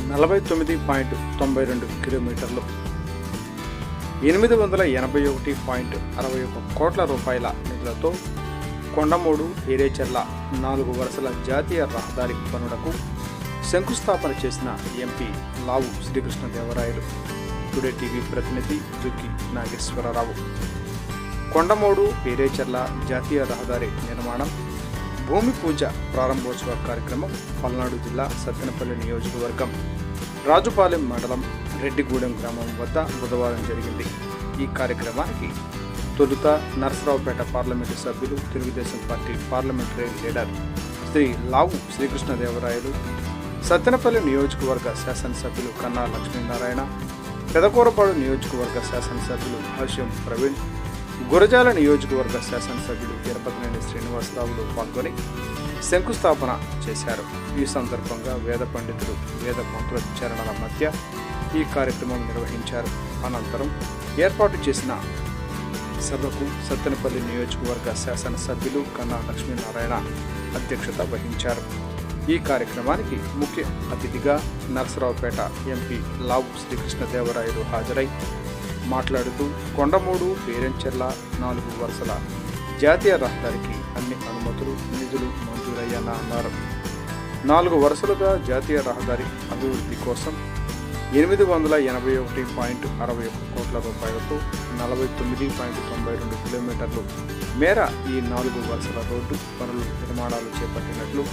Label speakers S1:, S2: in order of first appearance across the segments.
S1: నలభై తొమ్మిది పాయింట్ తొంభై రెండు కిలోమీటర్లు. ఎనిమిది వందల ఎనభై ఒకటి పాయింట్ అరవై ఒక కోట్ల రూపాయల నిధులతో కొండమూడు ఏరేచెర్ల నాలుగు వరుసల జాతీయ రహదారి పనులకు శంకుస్థాపన చేసిన MP Lavu Srikrishnadevarayalu. Today TV ప్రతినిధి దుక్కి నాగేశ్వరరావు. కొండమూడు పేరేచెర్ల జాతీయ రహదారి నిర్మాణం భూమి పూజ ప్రారంభోత్సవ కార్యక్రమం పల్నాడు జిల్లా సత్తెనపల్లి నియోజకవర్గం. రాజుపాలెం మండలం రెడ్డిగూడెం గ్రామం వద్ద బుధవారం జరిగింది. ఈ కార్యక్రమానికి తొలుత నరసరావుపేట పార్లమెంటు సభ్యులు Telugudesam party parliamentary leader Shri Lavu Srikrishnadevarayalu Sattenapalli నియోజకవర్గ శాసనసభ్యులు కన్నా లక్ష్మీనారాయణ పెదకూరపాడు నియోజకవర్గ శాసనసభ్యులు భాష్యం ప్రవీణ్ గురజాల నియోజకవర్గ శాసనసభ్యులు తిరుపతినేని శ్రీనివాసరావులు పాల్గొని శంకుస్థాపన చేశారు. ఈ సందర్భంగా వేద పండితులు వేద మంత్రోచ్చారణల మధ్య ఈ కార్యక్రమం నిర్వహించారు. అనంతరం ఏర్పాటు చేసిన సభకు సత్తెనపల్లి నియోజకవర్గ శాసనసభ్యులు కన్నా లక్ష్మీనారాయణ అధ్యక్షత వహించారు. ఈ కార్యక్రమానికి ముఖ్య అతిథిగా నరసరావుపేట ఎంపీ లావు శ్రీకృష్ణదేవరాయలు హాజరై మాట్లాడుతూ కొండమూడు పేరెంచెర్ల నాలుగు వరుసల జాతీయ రహదారికి అన్ని అనుమతులు నిధులు మంజూరయ్యాన అన్నారు నాలుగు వరుసలుగా జాతీయ రహదారి అభివృద్ధి కోసం ఎనిమిది వందల ఎనభై ఒకటి పాయింట్ అరవై ఒక్క కోట్ల రూపాయలతో నలభై తొమ్మిది పాయింట్ తొంభై రెండు కిలోమీటర్లు మేర ఈ నాలుగు వరుసల రోడ్డు పనులు నిర్మాణాలు చేపట్టినట్లు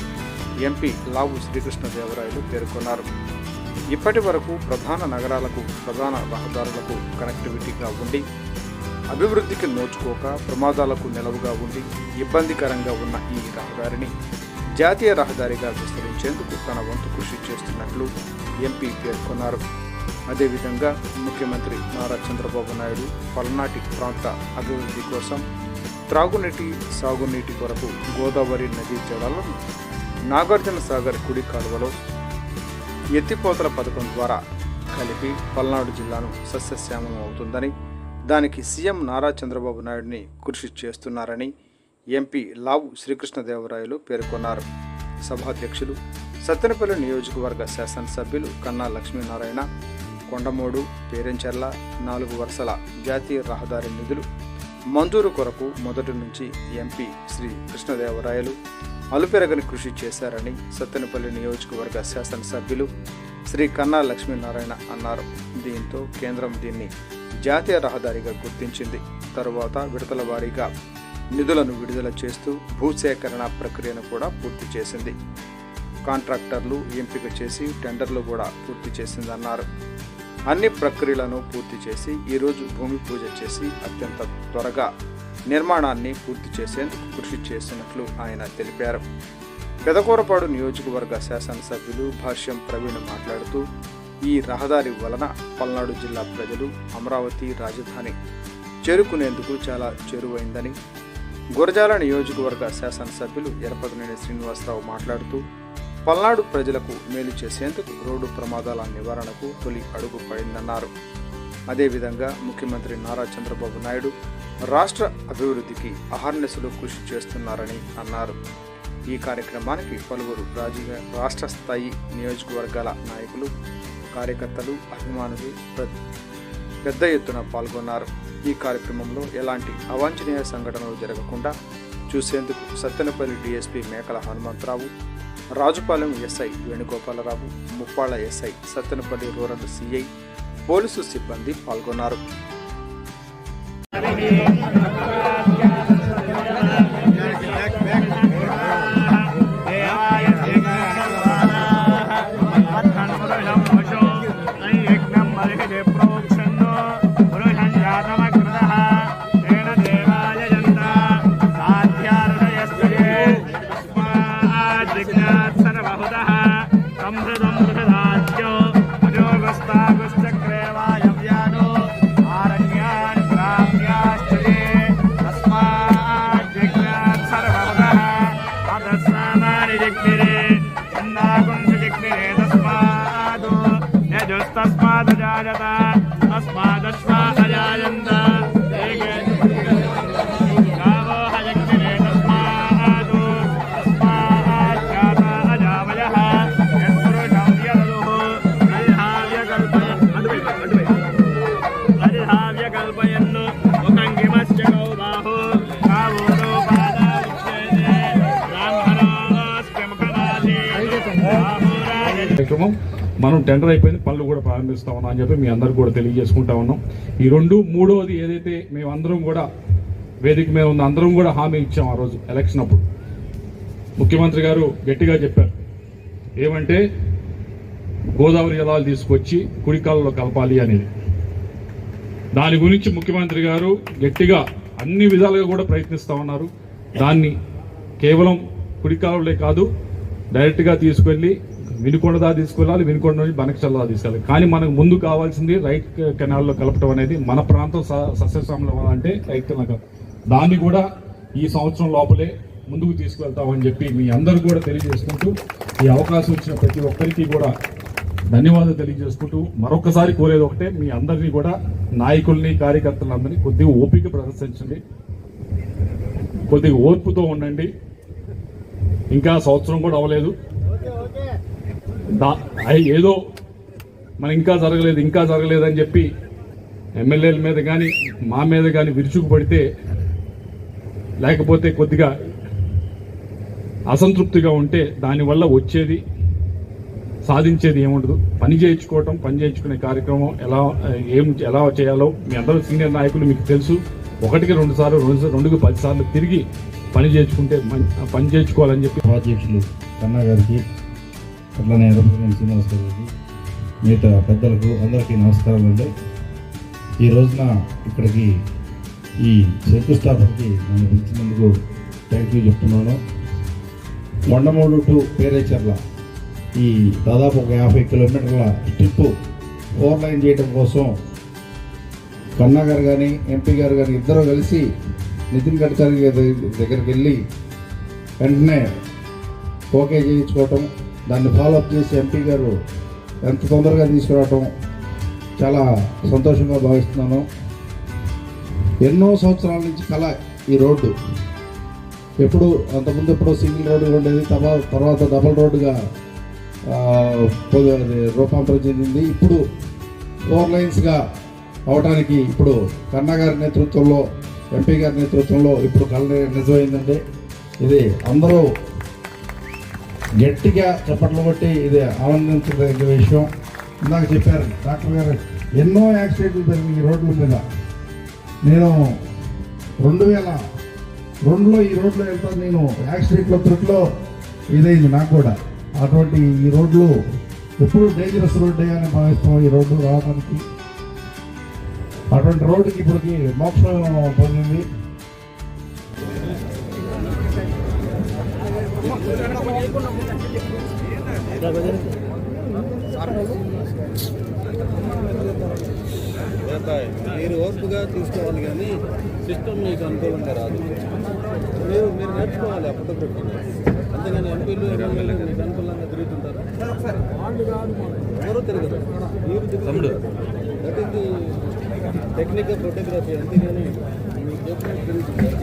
S1: ఎంపీ లావు శ్రీకృష్ణదేవరాయలు పేర్కొన్నారు. ఇప్పటి వరకు ప్రధాన నగరాలకు ప్రధాన రహదారులకు కనెక్టివిటీగా ఉండి అభివృద్ధికి నోచుకోక ప్రమాదాలకు నిలవుగా ఉండి ఇబ్బందికరంగా ఉన్న ఈ రహదారిని జాతీయ రహదారిగా విస్తరించేందుకు తన వంతు కృషి చేస్తున్నట్లు ఎంపీ పేర్కొన్నారు. అదేవిధంగా ముఖ్యమంత్రి నారా చంద్రబాబు నాయుడు పల్నాటి ప్రాంత అభివృద్ధి కోసం త్రాగునీటి సాగునీటి కొరకు గోదావరి నదీ జలాలను నాగార్జున సాగర్ కుడి కాలువలో ఎత్తిపోతల పథకం ద్వారా కలిపి పల్నాడు జిల్లాను సస్యశ్యామం అవుతుందని దానికి సీఎం నారా చంద్రబాబు నాయుడిని కృషి చేస్తున్నారని ఎంపీ లావు శ్రీకృష్ణదేవరాయలు పేర్కొన్నారు. సభాధ్యక్షులు సత్తెనపల్లి నియోజకవర్గ శాసనసభ్యులు కన్నా లక్ష్మీనారాయణ కొండమూడు పేరెంచెర్ల నాలుగు వరుసల జాతీయ రహదారి నిధులు మంజూరు కొరకు మొదటి నుంచి ఎంపీ శ్రీ కృష్ణదేవరాయలు అలుపెరగని కృషి చేశారని సత్తెనపల్లి నియోజకవర్గ శాసనసభ్యులు శ్రీ కన్నా లక్ష్మీనారాయణ అన్నారు. దీంతో కేంద్రం దీన్ని జాతీయ రహదారిగా గుర్తించింది. తరువాత విడతల వారీగా నిధులను విడుదల చేస్తూ భూసేకరణ ప్రక్రియను కూడా పూర్తి చేసింది. కాంట్రాక్టర్లు ఎంపిక చేసి టెండర్లు కూడా పూర్తి చేసిందన్నారు. అన్ని ప్రక్రియలను పూర్తి చేసి ఈరోజు భూమి పూజ చేసి అత్యంత త్వరగా నిర్మాణాన్ని పూర్తి చేసేందుకు కృషి చేసినట్లు ఆయన తెలిపారు. పెదకూరపాడు నియోజకవర్గ శాసనసభ్యులు భాష్యం ప్రవీణ్ మాట్లాడుతూ ఈ రహదారి వలన పల్నాడు జిల్లా ప్రజలు అమరావతి రాజధాని చేరుకునేందుకు చాలా చేరువైందని గురజాల నియోజకవర్గ శాసనసభ్యులు ఎరపతినేని శ్రీనివాసరావు మాట్లాడుతూ పల్నాడు ప్రజలకు మేలు చేసేందుకు రోడ్డు ప్రమాదాల నివారణకు తొలి అడుగు పడిందన్నారు. అదేవిధంగా ముఖ్యమంత్రి నారా చంద్రబాబు నాయుడు రాష్ట్ర అభివృద్ధికి అహర్నిశలు కృషి చేస్తున్నారని అన్నారు. ఈ కార్యక్రమానికి పలువురు రాజకీయ రాష్ట్ర స్థాయి నియోజకవర్గాల నాయకులు కార్యకర్తలు అభిమానులు పెద్ద ఎత్తున పాల్గొన్నారు. ఈ కార్యక్రమంలో ఎలాంటి అవాంఛనీయ సంఘటనలు జరగకుండా చూసేందుకు Sattenapalli DSP Mekala Hanumantharao Rajupalem SI Venugopalarao Muppalla SI Sattenapalli rural CI police సిబ్బంది పాల్గొన్నారు.
S2: तस्मात् जायत तस्मादश्वा
S3: మనం టెండర్ అయిపోయింది పనులు కూడా ప్రారంభిస్తా ఉన్నాం అని చెప్పి మీ అందరికి కూడా తెలియజేసుకుంటా ఉన్నాం. ఈ రెండు మూడవది ఏదైతే మేమందరం కూడా వేదిక మీద ఉన్న అందరం కూడా హామీ ఇచ్చాం ఆ రోజు ఎలక్షన్ అప్పుడు. ముఖ్యమంత్రి గారు గట్టిగా చెప్పారు. ఏమంటే గోదావరి జలాలు తీసుకొచ్చి కుడికాలలో కలపాలి అనేది. దాని గురించి ముఖ్యమంత్రి గారు గట్టిగా అన్ని విధాలుగా కూడా ప్రయత్నిస్తూ ఉన్నారు. దాన్ని కేవలం కుడికాలులే కాదు డైరెక్ట్గా తీసుకెళ్ళి వినుకొండ దా తీసుకెళ్ళాలి వినుకొండ నుంచి బనకచల్లా తీసుకెళ్ళాలి. కానీ మనకు ముందు కావాల్సింది రైట్ కెనాల్లో కలపడం అనేది మన ప్రాంతం స- సస్యశ్యామలం అంటే రైట్ కెనాల్ దాన్ని కూడా ఈ సంవత్సరం లోపలే ముందుకు తీసుకెళ్తామని చెప్పి మీ అందరూ కూడా తెలియజేసుకుంటూ ఈ అవకాశం ఇచ్చిన ప్రతి ఒక్కరికి కూడా ధన్యవాదాలు తెలియజేసుకుంటూ మరొకసారి కోరేది ఒకటే మీ అందరినీ కూడా నాయకుల్ని కార్యకర్తలందరినీ కొద్దిగా ఓపిక ప్రదర్శించండి. కొద్దిగా ఓర్పుతో ఉండండి. ఇంకా సంవత్సరం కూడా అవ్వలేదు. దా- ఏదో మన ఇంకా జరగలేదు ఇంకా జరగలేదు అని చెప్పి ఎమ్మెల్యేల మీద కానీ మా మీద కానీ విరుచుకుపడితే లేకపోతే కొద్దిగా అసంతృప్తిగా ఉంటే దానివల్ల వచ్చేది సాధించేది ఏముండదు. పని చేయించుకోవటం పని చేయించుకునే కార్యక్రమం ఎలా ఏం ఎలా చేయాలో మీ అందరూ సీనియర్ నాయకులు మీకు తెలుసు. ఒకటికి రెండు సార్లు రెండు రెండుకి పది సార్లు తిరిగి పని చేయించుకుంటే పని చేయించుకోవాలని చెప్పి
S4: ఉపాధ్యక్షులు కన్నా గారికి అట్లనే ఎర్రపల్లి శ్రీనివాస్ గారికి మిగతా పెద్దలకు అందరికీ నమస్కారం అండి. ఈ రోజున ఇక్కడికి ఈ శంకుస్థాపనకి నన్ను పిలిచినందుకు థ్యాంక్ యూ చెప్తున్నాను. మొండమూడు టు పేరేచర్ల ఈ దాదాపు ఒక యాభై కిలోమీటర్ల స్ట్రిప్ ఫోర్ లైన్ చేయడం కోసం కన్నా గారు కానీ ఎంపీ గారు కానీ ఇద్దరు కలిసి నితిన్ గడ్కరీ గారి దగ్గరికి వెళ్ళి వెంటనే ఓకే చేయించుకోవటం దాన్ని ఫాలోఅప్ చేసి ఎంపీ గారు ఎంత తొందరగా తీసుకురావటం చాలా సంతోషంగా భావిస్తున్నాను. ఎన్నో సంవత్సరాల నుంచి కళ ఈ రోడ్డు. ఎప్పుడు అంతకుముందు ఎప్పుడో సింగిల్ రోడ్డు ఉండేది తర్వా తర్వాత డబల్ రోడ్డుగా రూపాంతరం చెందింది. ఇప్పుడు ఫోర్ లైన్స్గా అవడానికి ఇప్పుడు కన్నా గారి నేతృత్వంలో ఎంపీ గారి నేతృత్వంలో ఇప్పుడు కళ నిజమైందండి. ఇది అందరూ గట్టిగా చెప్పట్లు బట్టి ఇది ఆనందించదగ్గ విషయం. ఇందాక చెప్పారు డాక్టర్ గారు ఎన్నో యాక్సిడెంట్లు జరిగినాయి ఈ రోడ్ల మీద. నేను రెండు వేల రెండులో ఈ రోడ్లో వెళ్తాను నేను యాక్సిడెంట్లో త్రుట్లో ఇదైంది నాకు కూడా. అటువంటి ఈ రోడ్లు ఎప్పుడు డేంజరస్ రోడ్డే అని భావిస్తాం ఈ రోడ్డు రావడానికి. అటువంటి రోడ్డుకి ఇప్పటికి మోక్షం పొందింది.
S5: మీరు ఓర్పుగా తీసుకోవాలి కానీ సిస్టమ్ మీకు అనుకూలంగా రాదు. మీరు మీరు నేర్చుకోవాలి ఆ ఫోటోగ్రఫీ అంతేగాని ఎంపీలు ఎమ్మెల్యేలు మీకు అనుకూలంగా తిరుగుతుంటారు. ఎవరు తిరగదు మీరు తిరుగుతారు that is the technique of photography అంతేగాని మీకు తిరుగుతుంటారు.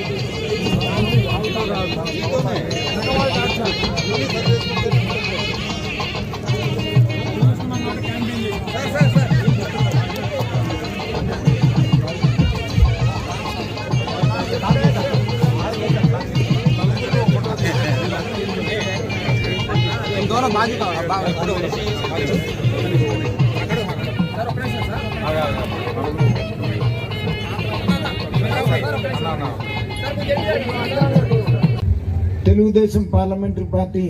S6: తెలుగుదేశం పార్లమెంటరీ పార్టీ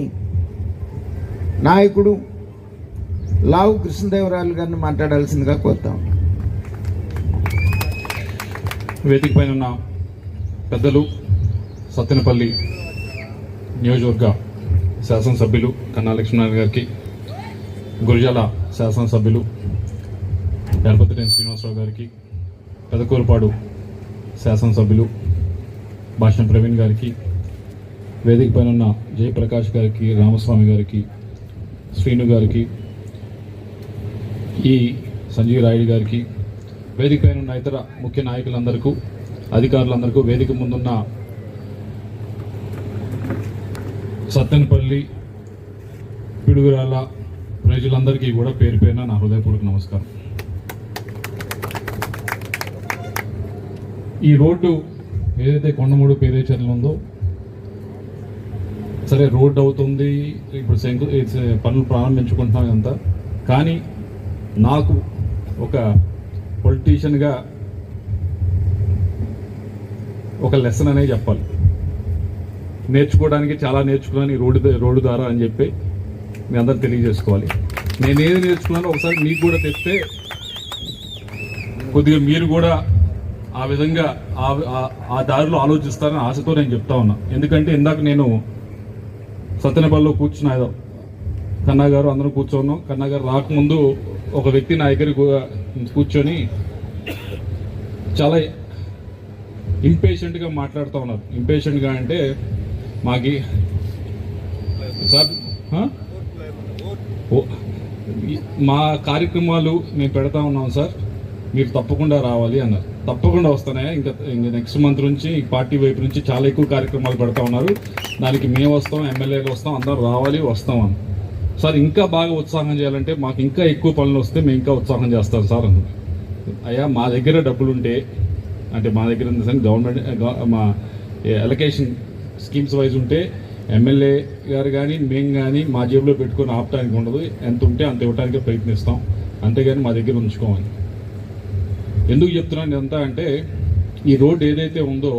S6: నాయకుడు లావు కృష్ణదేవరాయలు గారిని మాట్లాడాల్సిందిగా కోరుతాం
S3: వేదిక పైన ఉన్న పెద్దలు సత్తెనపల్లి నియోజకవర్గ శాసనసభ్యులు కన్నా లక్ష్మీనారాయణ గారికి గురిజాల శాసనసభ్యులు గణపతిరేని శ్రీనివాసరావు గారికి పెదకూరుపాడు శాసనసభ్యులు భాషం ప్రవీణ్ గారికి వేదిక పైన ఉన్న జయప్రకాష్ గారికి రామస్వామి గారికి శ్రీను గారికి ఈ సంజీవ్ రాయుడు గారికి వేదిక పైన ఉన్న ఇతర ముఖ్య నాయకులందరికీ అధికారులందరికీ వేదిక ముందున్న సత్తెనపల్లి పిడుగురాల ప్రజలందరికీ కూడా పేరు పేరున నా హృదయపూర్వక నమస్కారం. ఈ రోడ్డు ఏదైతే కొండమూడు పేరేచర్లు ఉందో సరే రోడ్డు అవుతుంది. ఇప్పుడు శంకు పనులు ప్రారంభించుకుంటున్నాం అంతా కానీ నాకు ఒక పొలిటీషియన్గా ఒక లెసన్ అనేది చెప్పాలి. నేర్చుకోవడానికి చాలా నేర్చుకున్నాను ఈ రోడ్డు రోడ్డు ద్వారా అని చెప్పి మీ అందరు తెలియజేసుకోవాలి. నేను ఏది నేర్చుకున్నానో ఒకసారి మీకు కూడా తెస్తే కొద్దిగా మీరు కూడా ఆ విధంగా ఆ- ఆ దారిలో ఆలోచిస్తారని ఆశతో నేను చెప్తా ఉన్నా. ఎందుకంటే ఇందాక నేను సత్యనపల్లిలో కూర్చున్న ఏదో కన్నా గారు అందరూ కూర్చోన్నాం. కన్నా గారు రాకముందు ఒక వ్యక్తి నా దగ్గర కూర్చొని చాలా ఇంపేషెంట్గా మాట్లాడుతూ ఉన్నారు. ఇంపేషెంట్గా అంటే మాకి సార్ ఓ, మా కార్యక్రమాలు మేము పెడతా ఉన్నాం సార్. మీరు తప్పకుండా రావాలి అన్నారు. తప్పకుండా వస్తానే. ఇంకా ఇంకా నెక్స్ట్ మంత్ నుంచి ఈ పార్టీ వైపు నుంచి చాలా ఎక్కువ కార్యక్రమాలు పెడతా ఉన్నారు. దానికి మేము వస్తాం ఎమ్మెల్యేలు వస్తాం అందరూ రావాలి వస్తాం అని సార్ ఇంకా బాగా ఉత్సాహం చేయాలంటే మాకు ఇంకా ఎక్కువ పనులు వస్తే మేము ఇంకా ఉత్సాహం చేస్తాం సార్ అన్నారు. అయ్యా మా దగ్గర డబ్బులు ఉంటే అంటే మా దగ్గర గవర్నమెంట్ మా ఎలకేషన్ స్కీమ్స్ వైజ్ ఉంటే ఎమ్మెల్యే గారు కానీ మేము కానీ మా జేబులో పెట్టుకొని ఆపడానికి ఉండదు. ఎంత ఉంటే అంత ఇవ్వడానికి ప్రయత్నిస్తాం. అంతేగాని మా దగ్గర ఉంచుకోమని ఎందుకు చెప్తున్నాను ఎంత అంటే ఈ రోడ్డు ఏదైతే ఉందో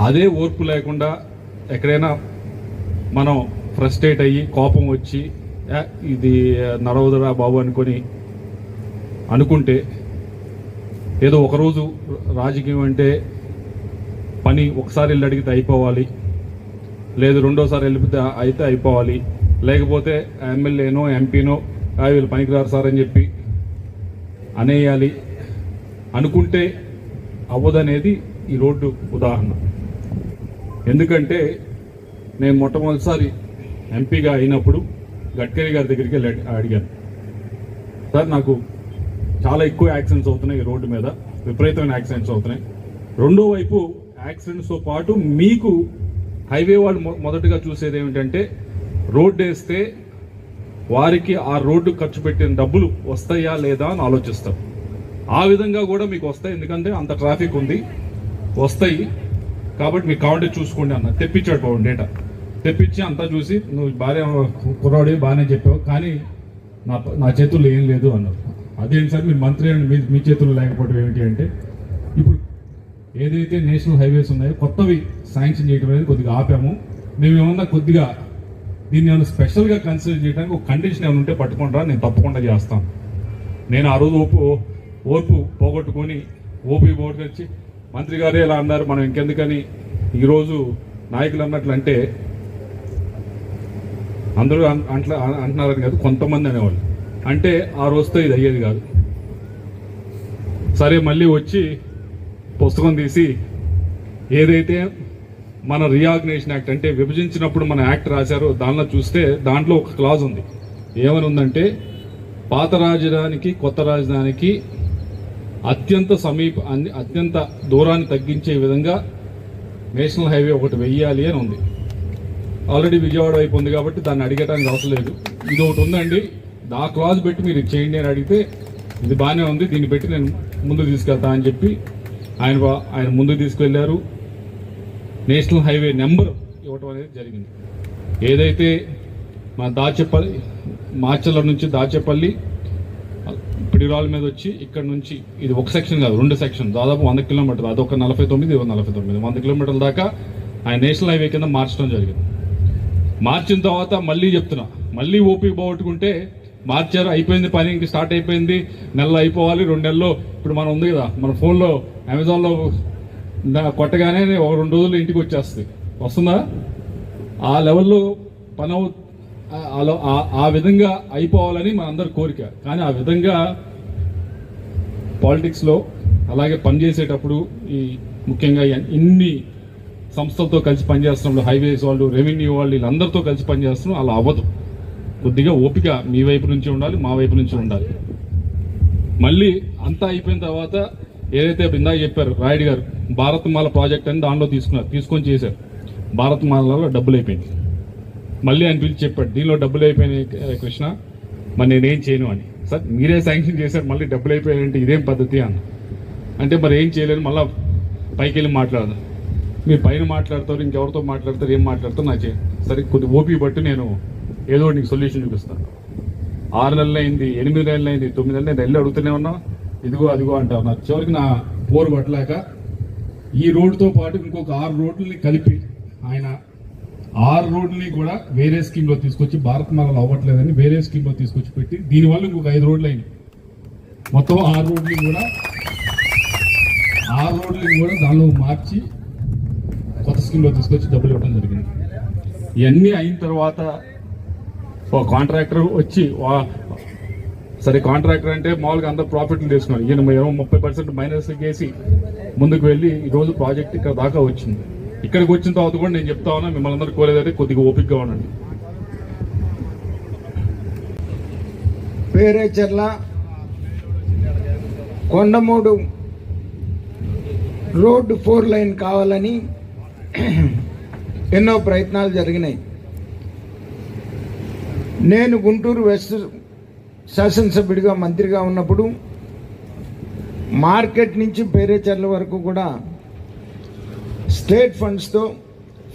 S3: అదే ఓర్పు లేకుండా ఎక్కడైనా మనం ఫ్రస్ట్రేట్ అయ్యి కోపం వచ్చి ఇది నడవదురా బాబు అనుకొని అనుకుంటే ఏదో ఒకరోజు రాజకీయం అంటే పని ఒకసారి వెళ్ళి అడిగితే అయిపోవాలి లేదు రెండోసారి వెళ్ళిపోతే అయితే అయిపోవాలి లేకపోతే ఎమ్మెల్యేనో ఎంపీనో వీళ్ళు పనికిరారు సార్ అని చెప్పి అనేయాలి అనుకుంటే అవ్వదనేది ఈ రోడ్డు ఉదాహరణ. ఎందుకంటే నేను మొట్టమొదటిసారి ఎంపీగా అయినప్పుడు గడ్కరీ గారి దగ్గరికి వెళ్ళి అడిగాను. సార్ నాకు చాలా ఎక్కువ యాక్సిడెంట్స్ అవుతున్నాయి ఈ రోడ్డు మీద విపరీతమైన యాక్సిడెంట్స్ అవుతున్నాయి. రెండో వైపు యాక్సిడెంట్స్తో పాటు మీకు హైవే వాళ్ళు మొదటగా చూసేది ఏమిటంటే రోడ్డు వేస్తే వారికి ఆ రోడ్డు ఖర్చు పెట్టిన డబ్బులు వస్తాయా లేదా అని ఆలోచిస్తారు. ఆ విధంగా కూడా మీకు వస్తాయి. ఎందుకంటే అంత ట్రాఫిక్ ఉంది. వస్తాయి. కాబట్టి మీకు కావాలంటే చూసుకోండి అన్న. తెప్పించాడు బాబు డేటా. తెప్పించి అంతా చూసి నువ్వు భార్య కుర్రాడి బాగానే చెప్పావు. కానీ నా నా చేతుల్లో ఏం లేదు అన్నారు. అదేంటి సార్ మీరు మంత్రి మీ మీ చేతుల్లో లేకపోవడం ఏమిటి అంటే ఇప్పుడు ఏదైతే నేషనల్ హైవేస్ ఉన్నాయో కొత్తవి శాంక్షన్ చేయడం అనేది కొద్దిగా ఆపాము. మేము ఏమన్నా కొద్దిగా దీన్ని నేను స్పెషల్గా కన్సిడర్ చేయడానికి ఒక కండిషన్ ఏమైనా ఉంటే పట్టుకుంటారా నేను తప్పకుండా చేస్తాను. నేను ఆ రోజు ఓపు ఓర్పు పోగొట్టుకొని ఓపి పోగొట్టుకొచ్చి మంత్రి గారే ఇలా అన్నారు మనం ఇంకెందుకని ఈరోజు నాయకులు అన్నట్లు అంటే అందరూ అన్- అంట్లా అంటున్నారని కాదు కొంతమంది అనేవాళ్ళు. అంటే ఆ రోజుతో ఇది అయ్యేది కాదు. సరే మళ్ళీ వచ్చి పుస్తకం తీసి ఏదైతే మన రీఆర్గనైజేషన్ యాక్ట్ అంటే విభజించినప్పుడు మన యాక్ట్ రాశారు దానిలో చూస్తే దాంట్లో ఒక క్లాజ్ ఉంది. ఏమని ఉందంటే పాత రాజధానికి కొత్త రాజధానికి అత్యంత సమీప అత్యంత దూరాన్ని తగ్గించే విధంగా నేషనల్ హైవే ఒకటి వెయ్యాలి అని ఉంది. ఆల్రెడీ విజయవాడ వైపు ఉంది కాబట్టి దాన్ని అడిగటానికి అవసరం లేదు. ఇది ఒకటి ఉందండి. ఆ క్లాజ్ పెట్టి మీరు చేయండి అని అడిగితే ఇది బాగానే ఉంది. దీన్ని పెట్టి నేను ముందు తీసుకెళ్తా అని చెప్పి ఆయన ఆయన ముందు తీసుకెళ్ళారు. నేషనల్ హైవే నెంబర్ ఇవ్వటం అనేది జరిగింది. ఏదైతే మన దాచేపల్లి మాచర్ల నుంచి దాచేపల్లి పిడిరాల మీద వచ్చి ఇక్కడ నుంచి ఇది ఒక సెక్షన్ కాదు రెండు సెక్షన్ దాదాపు వంద కిలోమీటర్లు అదొక నలభై తొమ్మిది ఇది నలభై తొమ్మిది వంద కిలోమీటర్ల దాకా ఆయన నేషనల్ హైవే కింద మార్చడం జరిగింది. మార్చిన తర్వాత మళ్ళీ చెప్తున్నా మళ్ళీ ఓపీ పోగొట్టుకుంటే మార్చారు అయిపోయింది పని ఇంక స్టార్ట్ అయిపోయింది నెలలో అయిపోవాలి రెండు నెలల్లో ఇప్పుడు మనం ఉంది కదా మన ఫోన్లో అమెజాన్లో కొట్టగానే ఒక రెండు రోజులు ఇంటికి వచ్చేస్తుంది వస్తుందా? ఆ లెవెల్లో పని ఆ- ఆ- విధంగా అయిపోవాలని మనందరి కోరిక. కానీ ఆ విధంగా పాలిటిక్స్లో అలాగే పనిచేసేటప్పుడు ఈ ముఖ్యంగా ఇన్ని సంస్థలతో కలిసి పనిచేస్తున్నప్పుడు హైవేస్ వాళ్ళు రెవెన్యూ వాళ్ళు వీళ్ళందరితో కలిసి పనిచేస్తున్నాం అలా అవ్వదు. కొద్దిగా ఓపిక మీ వైపు నుంచి ఉండాలి మా వైపు నుంచి ఉండాలి. మళ్ళీ అంతా అయిపోయిన తర్వాత ఏదైతే ఇందాక చెప్పారు రాయుడు గారు భారత్మాల ప్రాజెక్ట్ అని దానిలో తీసుకున్నారు తీసుకొని చేశారు. భారత్మాలలో డబ్బులు అయిపోయింది మళ్ళీ ఆయన పిలిచి చెప్పాడు దీనిలో డబ్బులు అయిపోయినాయి కృష్ణ మరి నేనేం చేయను అని. సార్ మీరే శాంక్షన్ చేశారు మళ్ళీ డబ్బులు అయిపోయాయంటే ఇదేం పద్ధతి అన్న. అంటే మరి ఏం చేయలేను మళ్ళీ పైకి వెళ్ళి మాట్లాడదు. మీరు పైన మాట్లాడతారు ఇంకెవరితో మాట్లాడతారు ఏం మాట్లాడతారు నాకు చే- సరే కొద్ది ఓపి బట్టి నేను ఏదో ఒకటి నీకు సొల్యూషన్ చూపిస్తాను. ఆరు నెలలు అయింది ఎనిమిది నెలలు అయింది తొమ్మిది నెలలు నేను వెళ్ళి అడుగుతూనే ఉన్నా ఇదిగో అదిగో అంటారు నా చివరికి నా పోరు పట్టలేక ఈ రోడ్డుతో పాటు ఇంకొక ఆరు రోడ్లని కలిపి ఆయన ఆరు రోడ్లని కూడా వేరే స్కీమ్లో తీసుకొచ్చి భారత్ మాలలు అవ్వట్లేదని వేరే స్కీమ్లో తీసుకొచ్చి పెట్టి దీనివల్ల ఇంకొక ఐదు రోడ్లు అయినాయి. మొత్తం ఆరు రోడ్లు కూడా ఆరు రోడ్లు కూడా దానిలో మార్చి కొత్త స్కీమ్లో తీసుకొచ్చి డబ్బులు ఇవ్వడం జరిగింది. ఇవన్నీ అయిన తర్వాత ఒక కాంట్రాక్టర్ వచ్చి సరే కాంట్రాక్టర్ అంటే మామూలుగా అందరు ప్రాఫిట్లు తీసుకున్నారు. ఈయన ఇరవై ముప్పై పర్సెంట్ మైనస్ వేసి ముందుకు వెళ్ళి ఈరోజు ప్రాజెక్ట్ ఇక్కడ దాకా వచ్చింది. ఇక్కడికి వచ్చిన తర్వాత కూడా నేను చెప్తా ఉన్నా మిమ్మల్ని అందరూ కోరేదైతే కొద్దిగా ఓపికగా ఉండండి.
S6: Perecherla Kondamudu road four lane కావాలని ఎన్నో ప్రయత్నాలు జరిగినాయి. నేను గుంటూరు వెస్ట్ శాసనసభ్యుడిగా మంత్రిగా ఉన్నప్పుడు మార్కెట్ నుంచి పేరేచర్ల వరకు కూడా స్టేట్ ఫండ్స్తో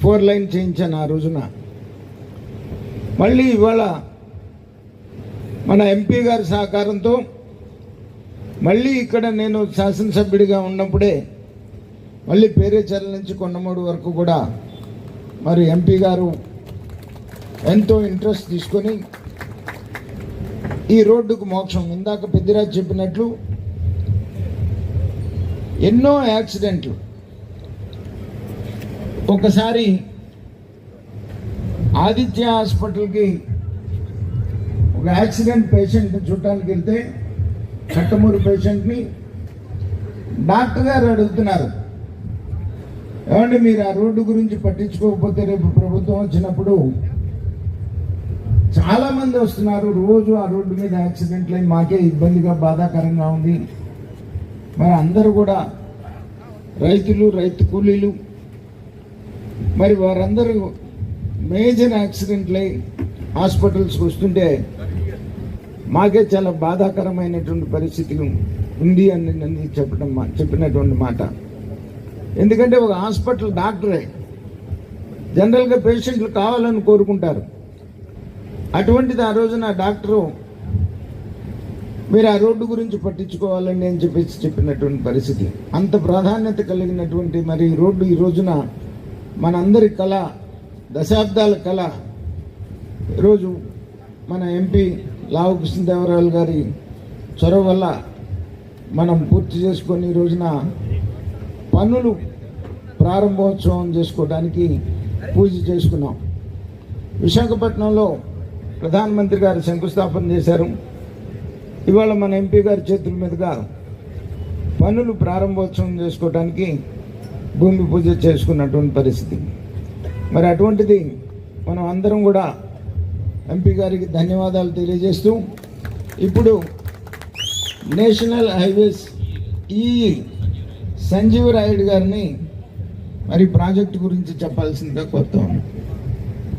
S6: ఫోర్ లైన్ చేయించాను ఆ రోజున. మళ్ళీ ఇవాళ మన ఎంపీ గారి సహకారంతో మళ్ళీ ఇక్కడ నేను శాసనసభ్యుడిగా ఉన్నప్పుడే మళ్ళీ పేరేచర్ల నుంచి కొండమూడు వరకు కూడా మరి ఎంపీ గారు ఎంతో ఇంట్రెస్ట్ తీసుకొని ఈ రోడ్డుకు మోక్షం. ఇందాక పెద్దిరాజు చెప్పినట్లు ఎన్నో యాక్సిడెంట్లు. ఒకసారి ఆదిత్య హాస్పిటల్కి ఒక యాక్సిడెంట్ పేషెంట్ చూడటానికి వెళ్తే చట్టమూరు పేషెంట్ని డాక్టర్ గారు అడుగుతున్నారు. ఏమంటే మీరు ఆ రోడ్డు గురించి పట్టించుకోకపోతే రేపు ప్రభుత్వం వచ్చినప్పుడు చాలా మంది వస్తున్నారు. రోజు ఆ రోడ్డు మీద యాక్సిడెంట్లు అయి మాకే ఇబ్బందిగా బాధాకరంగా ఉంది. మరి అందరూ కూడా రైతులు రైతు కూలీలు మరి వారందరూ మేజర్ యాక్సిడెంట్లు అయి హాస్పిటల్స్కి వస్తుంటే మాకే చాలా బాధాకరమైనటువంటి పరిస్థితి ఉంది అని నన్ను చెప్పడం మా- చెప్పినటువంటి మాట. ఎందుకంటే ఒక హాస్పిటల్ డాక్టరే. జనరల్గా పేషెంట్లు కావాలని కోరుకుంటారు. అటువంటిది ఆ రోజున డాక్టరు మీరు ఆ రోడ్డు గురించి పట్టించుకోవాలండి అని చెప్పేసి చెప్పినటువంటి పరిస్థితి. అంత ప్రాధాన్యత కలిగినటువంటి మరి రోడ్డు ఈ రోజున మనందరి కళ దశాబ్దాల కళ. ఈరోజు మన ఎంపీ లావు కృష్ణదేవరాయలు గారి చొరవ వల్ల మనం పూర్తి చేసుకొని ఈ రోజున పనులు ప్రారంభోత్సవం చేసుకోవడానికి పూజ చేసుకున్నాం. విశాఖపట్నంలో ప్రధానమంత్రి గారు శంకుస్థాపన చేశారు. ఇవాళ మన ఎంపీ గారి చేతుల మీదుగా పనులు ప్రారంభోత్సవం చేసుకోవడానికి భూమి పూజ చేసుకున్నటువంటి పరిస్థితి. మరి అటువంటిది మనం అందరం కూడా ఎంపీ గారికి ధన్యవాదాలు తెలియజేస్తూ ఇప్పుడు నేషనల్ హైవేస్ ఈ సంజీవ్ రాయుడు గారిని మరి ప్రాజెక్టు గురించి చెప్పాల్సిందిగా కోరుతా ఉన్నాను